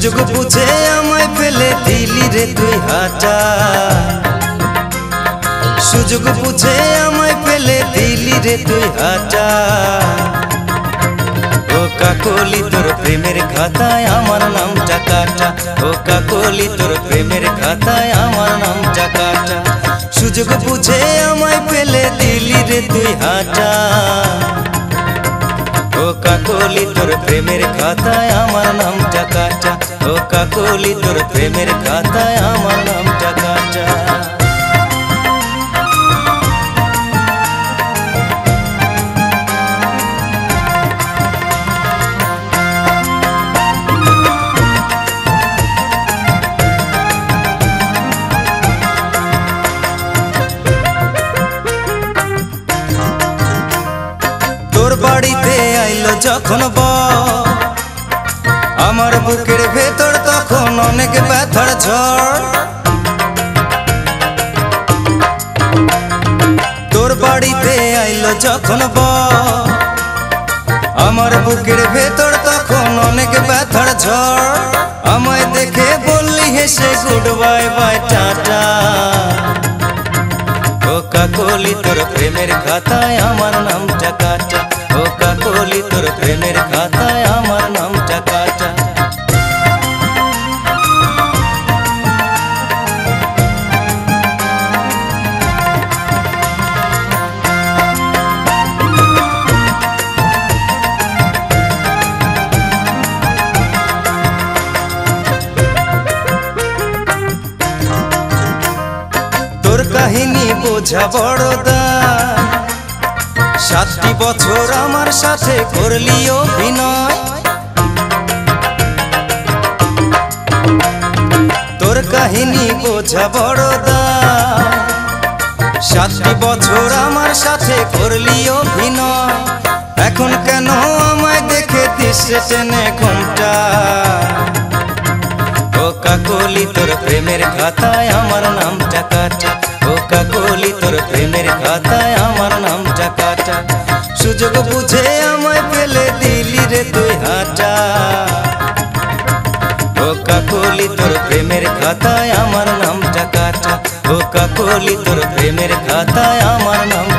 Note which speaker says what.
Speaker 1: সুযোগ বুঝে আমায় ফেলে দিলি রে তুই হাটা। সুযোগ বুঝে আমায় ফেলে দিলি রে তুই হাটা। ও কাকলি, তোর প্রেমের খাতায় আমার নামটা কাটা। ও কাকলি, তোর প্রেমের খাতায় আমার নামটা কাটা। সুযোগ বুঝে আমায় ফেলে দিলি রে তুই হাটা। ও কাকলি, তোর প্রেমের খাতায় আমার নামটা কাটা। কাকলি তোর প্রেমের খাতায় আমার নামটা কাটা তোর বাড়িতে আইলো যখন ব আমার বুকের ভেতর তখন অনেক ব্যথার ঝড়। তোর বাড়িতে আইলো যখন ব। আমার বুকের ভেতর তখন অনেক ব্যথার ঝড়। আমায় দেখে বললি, হেসে গুড বাই বাই, টাটা। ও কাকলি তোর প্রেমের খাতায় আমার নামটা কাটা। ও কাকলি তোর প্রেমের খাতায় বোঝা বড়দা সাতটি বছর আমার সাথে করলি অভিনয়। তোর কাহিনী বোঝা বড়দা সাতটি বছর আমার সাথে করলি অভিনয়। এখন কেন আমায় দেখে দিস টেনে ঘুমটা? ও কাকলি তোর প্রেমের খাতায় আমার নামটা সুযোগ বুঝে আমায় ফেলে দিলি রে তুই হাঁটা। ও কাকলি, তোর প্রেমের খাতায় আমার নামটা কাটা। ও কাকলি, তোর প্রেমের খাতায় আমার কাটা